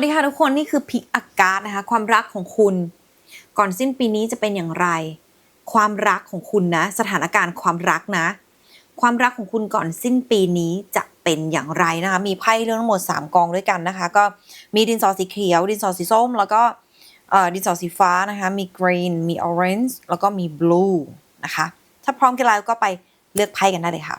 วัสดีค่ะทุกคนนี่คือพิกอากาศนะคะ ความรักของคุณ ก่อนสิ้นปีนี้จะเป็นอย่างไร ความรักของคุณนะ สถานการณ์ความรักนะ ความรักของคุณก่อนสิ้นปีนี้จะเป็นอย่างไรนะคะ มีไพ่เรื่องทั้งหมด 3 กองด้วยกันนะคะ ก็มีดินสอสีเขียว ดินสอสีส้ม แล้วก็เออดินสอสีฟ้านะคะ มี green มี orange แล้วก็มี blue นะคะ ถ้าพร้อมกันแล้วก็ไปเลือกไพ่กันได้เลยค่ะ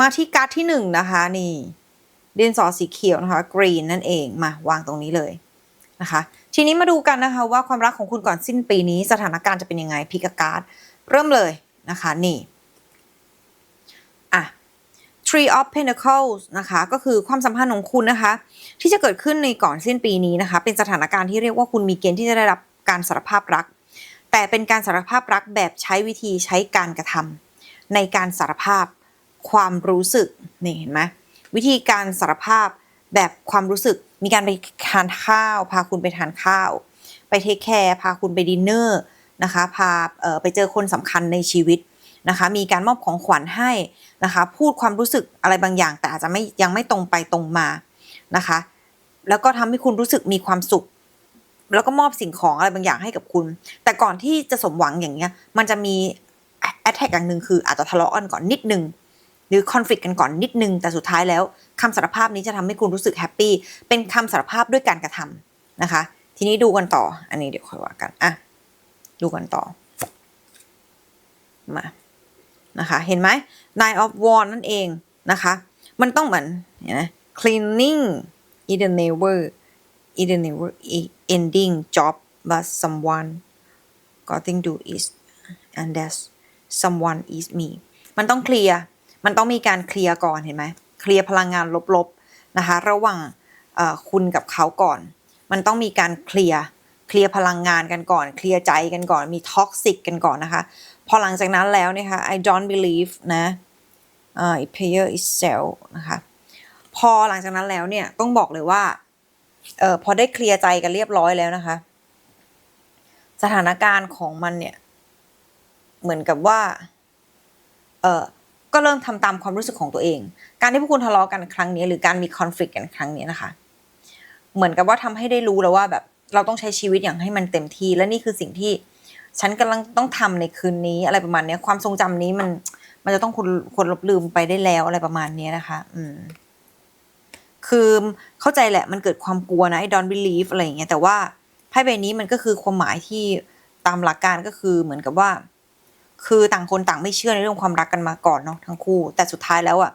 มาที่การ์ดที่หนึ่งนะคะนี่ดินสอสีเขียวนะคะกรีนนั่นเองมาวางตรงนี้เลยนะคะ ทีนี้มาดูกันนะคะว่าความรักของคุณก่อนสิ้นปีนี้สถานการณ์จะเป็นยังไงพิกการ์ดเริ่มเลยนะคะนี่อะ Tree of Pentacles นะคะก็คือความสัมพันธ์ของคุณนะคะ ที่จะเกิดขึ้นในก่อนสิ้นปีนี้นะคะ เป็นสถานการณ์ที่เรียกว่าคุณมีเกณฑ์ที่จะได้รับการสารภาพรัก แต่เป็นการสารภาพรักแบบใช้วิธีใช้การกระทำในการสารภาพ ความรู้สึกนี่เห็นไหมวิธีการสารภาพแบบความรู้สึกมีการไปทานข้าว พาคุณไปทานข้าว ไปเทคแคร์พาคุณไปดินเนอร์นะคะพาไปเจอคนสำคัญในชีวิตนะคะ มีการมอบของขวัญให้นะคะ พูดความรู้สึกอะไรบางอย่าง แต่อาจจะไม่ยังไม่ตรงไปตรงมานะคะ แล้วก็ทำให้คุณรู้สึกมีความสุข แล้วก็มอบสิ่งของอะไรบางอย่างให้กับคุณ แต่ก่อนที่จะสมหวังอย่างเงี้ย มันจะมีแอดแท็กอย่างหนึ่งคืออาจจะทะเลาะกันก่อนนิดนึง หรือคอนฟ lict กันก่อนนิดนึง แต่สุดท้ายแล้วคำสารภาพนี้จะทำให้คุณรู้สึกแฮปปี้เป็นคำสารภาพด้วยการกระทำนะคะ ทีนี้ดูกันต่อ อันนี้เดี๋ยวค่อยว่ากันอะดูกันต่อมานะคะเห็นไหม Nine of Wands นั่นเองนะคะ มันต้องเหมือนนไหม cleaning it never it never ending job but someone getting do is and that someone is me มันต้องเคลียร์ มันต้องมีการเคลียร์ก่อนเห็นไหมเคลียร์พลังงานลบๆนะคะ ระหว่างคุณกับเขาก่อน มันต้องมีการเคลียร์เคลียร์พลังงานกันก่อน เคลียร์ใจกันก่อน มีท็อกซิกกันก่อนนะคะ พอหลังจากนั้นแล้วนะคะ I don't believe นะอ่า it pay itself นะคะ พอหลังจากนั้นแล้วเนี่ยต้องบอกเลยว่าเออพอได้เคลียร์ใจกันเรียบร้อยแล้วนะคะ สถานการณ์ของมันเนี่ย เหมือนกับว่า เออ ก็เริ่มทำตามความรู้สึกของตัวเอง การที่พวกคุณทะเลาะกันครั้งนี้ หรือการมีคอน FLICT กันครั้งนี้นะคะ เหมือนกับว่าทำให้ได้รู้แล้วว่าแบบเราต้องใช้ชีวิตอย่างให้มันเต็มที่ และนี่คือสิ่งที่ฉันกำลังต้องทำในคืนนี้อะไรประมาณนี้ความทรงจำนี้มันมันจะต้องคนคนลบลืมไปได้แล้วอะไรประมาณนี้นะคะ อืม คือเข้าใจแหละมันเกิดความกลัวนะไอ้ don't believe อะไรอย่างเงี้ยแต่ว่าไพ่ใบนี้มันก็คือความหมายที่ตามหลักการก็คือเหมือนกับว่า คือต่างคนต่างไม่เชื่อในเรื่องความรักกันมาก่อนเนาะทั้งคู่ แต่สุดท้ายแล้วอะ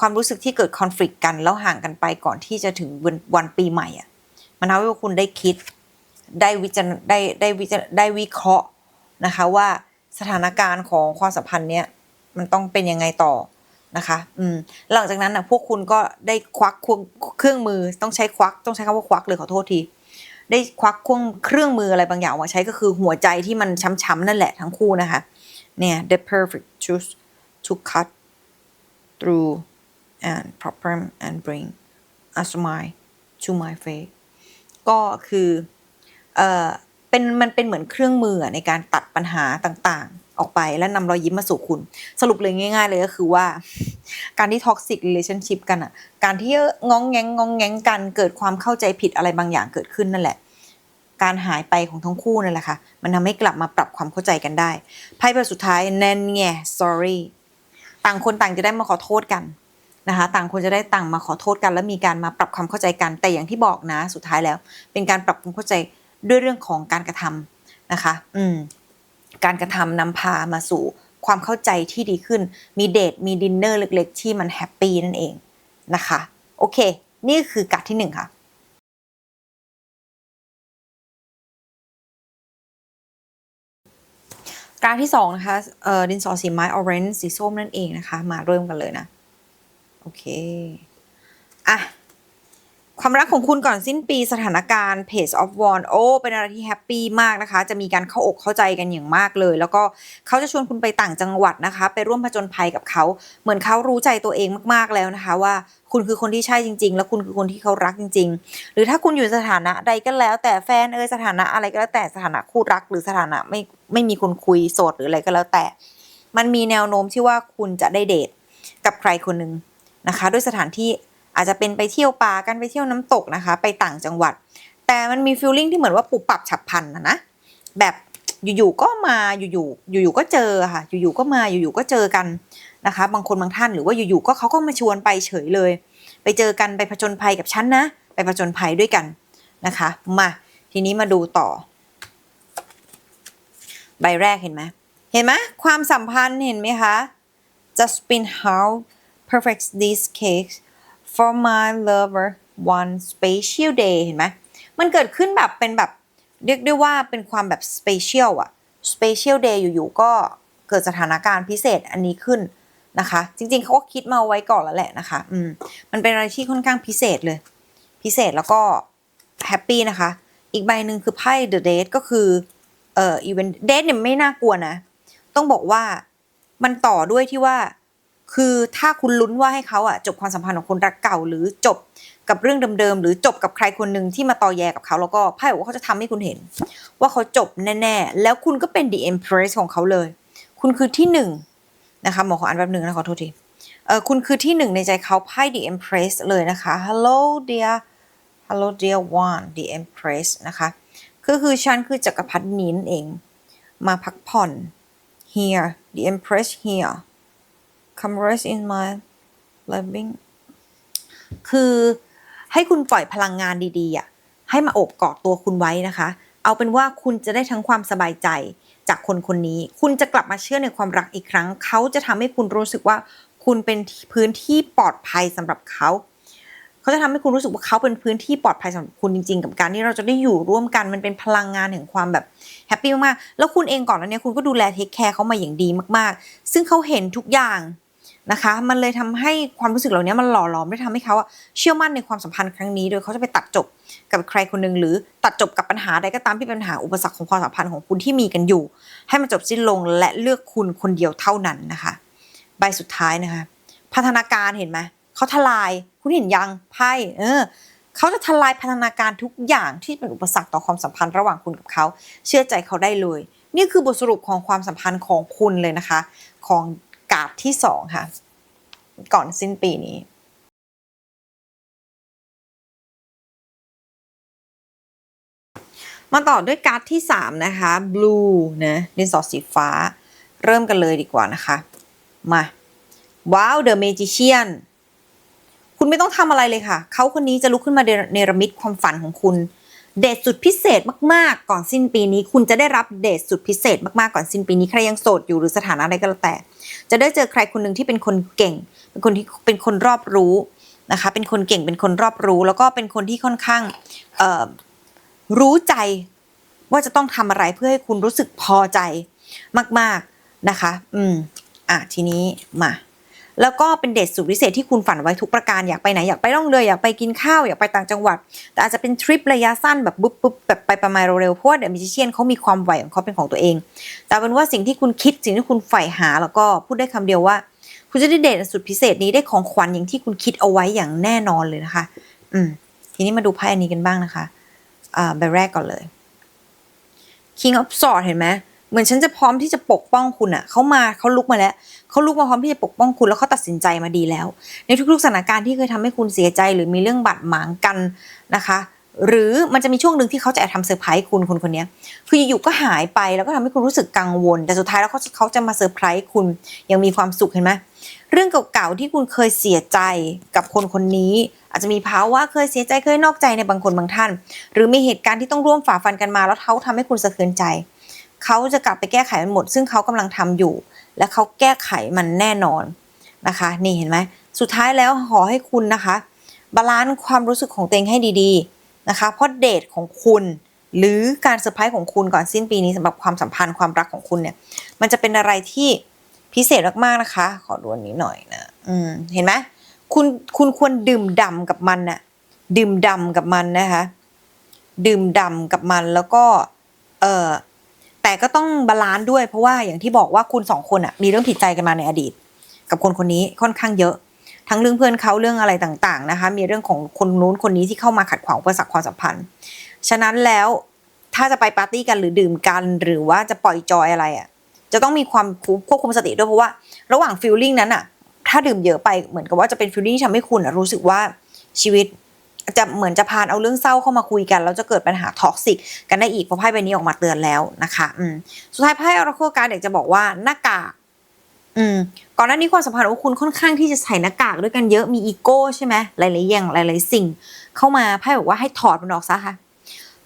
ความรู้สึกที่เกิดคอน FLICT กันแล้วห่างกันไปก่อนที่จะถึงวันวันปีใหม่อะมันทำให้พวกคุณได้คิด ได้วิจารได้ได้วิจารได้วิเคราะห์นะคะว่าสถานการณ์ของความสัมพันธ์เนี้ยมันต้องเป็นยังไงต่อนะคะ อืม หลังจากนั้นนะพวกคุณก็ได้ควักเครื่องมือต้องใช้ควัก ต้องใช้คำว่าควักเลยขอโทษที ได้ควักเครื่องมืออะไรบางอย่างมาใช้ก็คือหัวใจที่มันช้ำๆนั่นแหละทั้งคู่นะคะ เนี่ย the perfect choose to cut through and problem and bring a smile to my face ก็คือ เออเป็น มันเป็นเหมือนเครื่องมือในการตัดปัญหาต่างๆ ออกไปและนำรอยยิ้มมาสู่คุณ สรุปเลยง่าย ๆ เลยก็คือว่า การที่ toxic relationship กันอะ การที่ง้องแงงง้องแงงกันเกิดความเข้าใจผิดอะไรบางอย่างเกิดขึ้นนั่นแหละ การหายไปของทั้งคู่นั่นแหละค่ะ มันทำให้กลับมาปรับความเข้าใจกันได้ไพ่ใบสุดท้ายแน่นไง sorry ต่างคนต่างจะได้มาขอโทษกันนะคะต่างคนจะได้ต่างมาขอโทษกันแล้วมีการมาปรับความเข้าใจกัน แต่อย่างที่บอกนะ สุดท้ายแล้ว เป็นการปรับความเข้าใจด้วยเรื่องของการกระทำนะคะ อืม การกระทำนำพามาสู่ความเข้าใจที่ดีขึ้น มีเดท มีดินเนอร์เล็กๆ ที่มันแฮปปี้นั่นเองนะคะ โอเค นี่คือการ์ดที่หนึ่งค่ะการที่สองนะคะเอ่อดินสอสีไม้ออเรนจ์สีส้มนั่นเองนะคะ มาเริ่มกันเลยนะ โอเค อะ ความรักของคุณก่อนสิ้นปีสถานการณ์ Page of w a n d โอ้เป็นอะไรที่แฮปปี้มากนะคะ จะมีการเข้าอกเข้าใจกันอย่างมากเลย แล้วก็เขาจะชวนคุณไปต่างจังหวัดนะคะ ไปร่วมผจญภัยกับเขา เหมือนเขารู้ใจตัวเองมากๆแล้วนะคะ ว่าคุณคือคนที่ใช่จริง ๆ แล้วคุณคือคนที่เขารักจริง ๆ หรือถ้าคุณอยู่สถานะใดก็แล้ว แต่แฟนเอยสถานะอะไรก็แล้วแต่สถานะคู่รัก หรือสถานะไม่ไม่มีคนคุยโสดหรืออะไรก็แล้วแต่ มันมีแนวโน้มที่ว่าคุณจะได้เดทกับใครคนหนึ่งนะคะ ด้วยสถานที่ อาจจะเป็นไปเที่ยวป่ากันไปเที่ยวน้ำตกนะคะ ไปต่างจังหวัด แต่มันมีฟีลลิ่งที่เหมือนว่าปุบปรับฉับพลันนะนะแบบอยู่ๆก็มาอยู่ๆอยู่ๆก็เจอค่ะ อยู่ๆก็มาอยู่ๆก็เจอกันนะคะ บางคนบางท่านหรือว่าอยู่ๆก็เขาก็มาชวนไปเฉยเลย ไปเจอกันไปผจญภัยกับฉันนะ ไปผจญภัยด้วยกันนะคะ มาทีนี้มาดูต่อ ใบแรกเห็นไหมเห็นไหมความสัมพันธ์เห็นไหมคะ just been how perfect this cake for my lover one special day เห็นไหมมันเกิดขึ้นแบบเป็นแบบ เรียกได้ว่าเป็นความแบบ special อะ special day อยู่ๆก็เกิดสถานการณ์พิเศษอันนี้ขึ้นนะคะ จริงๆเขาก็คิดมาไว้ก่อนแล้วแหละนะคะ อืม มันเป็นอะไรที่ค่อนข้างพิเศษเลย พิเศษแล้วก็แฮปปี้นะคะ อีกใบหนึ่งคือไพ่ the date ก็คือ เอ่อ event date เนี่ยไม่น่ากลัวนะ ต้องบอกว่ามันต่อด้วยที่ว่า คือถ้าคุณลุ้นว่าให้เขาอะจบความสัมพันธ์ของคนรักเก่า หรือจบกับเรื่องเดิมๆหรือจบกับใครคนหนึ่งที่มาต่อแยกับเขาแล้วก็ไพ่บอกว่าเขาจะทำให้คุณเห็น ว่าเขาจบแน่ๆ แล้วคุณก็เป็น the empress ของเขาเลย คุณคือที่หนึ่งนะคะหมอขออ่านแป๊บหนึ่งนะขอโทษทีเออคุณคือที่หนึ่งในใจเขาไพ่ the empress เลยนะคะ hello dear hello dear one the empress นะคะก็คือฉันคือจักรพรรดินีนั่นเอง มาพักผ่อน here the empress here come rest in my living คือให้คุณปล่อยพลังงานดีๆอะให้มาโอบกอดตัวคุณไว้นะคะ เอาเป็นว่าคุณจะได้ทั้งความสบายใจจากคนคนนี้ คุณจะกลับมาเชื่อในความรักอีกครั้ง เขาจะทำให้คุณรู้สึกว่าคุณเป็นพื้นที่ปลอดภัยสำหรับเขา เขาจะทำให้คุณรู้สึกว่าเขาเป็นพื้นที่ปลอดภัยสำหรับคุณจริง ๆ กับการที่เราจะได้อยู่ร่วมกัน มันเป็นพลังงานแห่งความแบบแฮปปี้มากๆ แล้วคุณเองก่อนแล้วเนี่ยคุณก็ดูแลเทคแคร์เขามาอย่างดีมาก ๆ ซึ่งเขาเห็นทุกอย่าง นะคะ มันเลยทำให้ความรู้สึกเหล่านี้มันหล่อหลอมได้ทำให้เขาอะเชื่อมั่นในความสัมพันธ์ครั้งนี้ โดยเขาจะไปตัดจบกับใครคนหนึ่งหรือตัดจบกับปัญหาใดก็ตามที่เป็นปัญหาอุปสรรคของความสัมพันธ์ของคุณที่มีกันอยู่ ให้มันจบสิ้นลงและเลือกคุณคนเดียวเท่านั้นนะคะ ใบสุดท้ายนะคะ พัฒนาการเห็นไหมเขาทลายคุณเห็นยังไพ่เออเขาจะทลายพัฒนาการทุกอย่างที่เป็นอุปสรรคต่อความสัมพันธ์ระหว่างคุณกับเขา เชื่อใจเขาได้เลย นี่คือบทสรุปของความสัมพันธ์ของคุณเลยนะคะ ของาดที่สองค่ะ ก่อนสิ้นปีนี้มาต่อด้วยการ์ดที่ 3 นะคะ blue นะดินสอสีฟ้า เริ่มกันเลยดีกว่านะคะ มาว้าว the magician คุณไม่ต้องทำอะไรเลยค่ะ เขาคนนี้จะลุกขึ้นมาเนรมิตความฝันของคุณ เดทสุดพิเศษมากๆ ก่อนสิ้นปีนี้ คุณจะได้รับเดทสุดพิเศษมากๆก่อนสิ้นปีนี้ใครยังโสดอยู่หรือสถานะอะไรก็แล้วแต่ จะได้เจอใครคนหนึ่งที่เป็นคนเก่ง เป็นคนที่เป็นคนรอบรู้นะคะ เป็นคนเก่งเป็นคนรอบรู้ แล้วก็เป็นคนที่ค่อนข้างรู้ใจว่าจะต้องทำอะไรเพื่อให้คุณรู้สึกพอใจมาก ๆนะคะ อืมอะทีนี้มา แล้วก็เป็นเดทสุดพิเศษที่คุณฝันไว้ทุกประการอยากไปไหนอยากไปล่องเรืออยากไปกินข้าวอยากไปต่างจังหวัด แต่อาจจะเป็นทริประยะสั้นแบบปุ๊บปุ๊บแบบไปประมาณเร็วๆเพราะว่าเดอะมิจิเชียนเขามีความไหวของเขาเป็นของตัวเอง แต่เป็นว่าสิ่งที่คุณคิดสิ่งที่คุณใฝ่หาแล้วก็พูดได้คำเดียวว่า คุณจะได้เดทสุดพิเศษนี้ได้ของขวัญอย่างที่คุณคิดเอาไว้อย่างแน่นอนเลยนะคะ อืม ทีนี้มาดูไพ่อันนี้กันบ้างนะคะ อ่าใบแรกก่อนเลย King of Swords เห็นไหม เหมือนฉันจะพร้อมที่จะปกป้องคุณอะ่ะเขามาเขาลุกมาแล้วเขาลุกมาพร้อมที่จะปกป้องคุณแล้วเขาตัดสินใจมาดีแล้ว ในทุกๆสถานการณ์ที่เคยทำให้คุณเสียใจ หรือมีเรื่องบาดหมางกันนะคะ หรือมันจะมีช่วงหนึ่งที่เขาจะแอบทำเซอร์ไพรส์คุณคนคนนี้คืออยู่ก็หายไปแล้วก็ทำให้คุณรู้สึกกังวล แต่สุดท้ายแล้วเขาเขาจะมาเซอร์ไพรส์คุณยังมีความสุขเห็นไหมเรื่องเก่าๆที่คุณเคยเสียใจกับคนคนนี้ อาจจะมีภาวะเคยเสียใจเคยนอกใจในบางคนบางท่าน หรือมีเหตุการณ์ที่ต้องร่วมฝ่าฟันกันมาแล้วเขาทำให้คุณสะเทือนใจ เขาจะกลับไปแก้ไขมันหมด ซึ่งเขากำลังทำอยู่ และเขาแก้ไขมันแน่นอนนะคะ นี่เห็นไหมสุดท้ายแล้วขอให้คุณนะคะบาลานซ์ความรู้สึกของตัวเองให้ดีๆนะคะ เพราะเดทของคุณหรือการเซอร์ไพรส์ของคุณก่อนสิ้นปีนี้สำหรับความสัมพันธ์ความรักของคุณเนี่ย มันจะเป็นอะไรที่พิเศษมากๆนะคะ ขอดูอันนี้หน่อยนะอืมเห็นไหมคุณคุณควรดื่มด่ำกับมันน่ะดื่มด่ำกับมันนะคะ ดื่มด่ำกับมันแล้วก็เออ แต่ก็ต้องบาลานซ์ด้วยเพราะว่าอย่างที่บอกว่าคุณสองคนอะมีเรื่องผิดใจกันมาในอดีต กับคนคนนี้ค่อนข้างเยอะ ทั้งเรื่องเพื่อนเขาเรื่องอะไรต่างๆนะคะ มีเรื่องของคนนู้นคนนี้ที่เข้ามาขัดขวางอุปสรรความสัมพันธ์ ฉะนั้นแล้วถ้าจะไปปาร์ตี้กันหรือดื่มกัน หรือว่าจะปล่อยจอยอะไรอะจะต้องมีความควบคุมสติด้วยเพราะว่า ระหว่างฟีลลิ่งนั้นอะถ้าดื่มเยอะไปเหมือนกับว่าจะเป็นฟีลลิ่งที่ทำให้คุณรู้สึกว่าชีวิต จะเหมือนจะพานเอาเรื่องเศร้าเข้ามาคุยกันแล้วจะเกิดปัญหาท็อกซิกกันได้อีกเพราะไพ่ใบนี้ออกมาเตือนแล้วนะคะอืมสุดท้ายไพ่อราโคการ์ดอยากจะบอกว่าหน้ากากอืมก่อนหน้านี้ความสัมพันธ์ของคุณค่อนข้างที่จะใส่หน้ากากด้วยกันเยอะมีอีโก้ใช่ไหมหลายๆอย่างหลาย ๆ สิ่ง เข้ามาไพ่บอกว่าให้ถอดมันออกซะค่ะ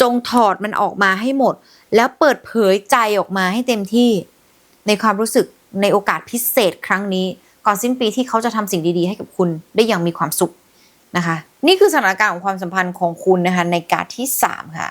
จงถอดมันออกมาให้หมด แล้วเปิดเผยใจออกมาให้เต็มที่ ในความรู้สึกในโอกาสพิเศษครั้งนี้ ก่อนสิ้นปีที่เขาจะทำสิ่งดี ๆ ให้กับคุณได้อย่างมีความสุข นะคะ นี่คือสถานการณ์ของความสัมพันธ์ของคุณนะคะในการที่ 3 ค่ะ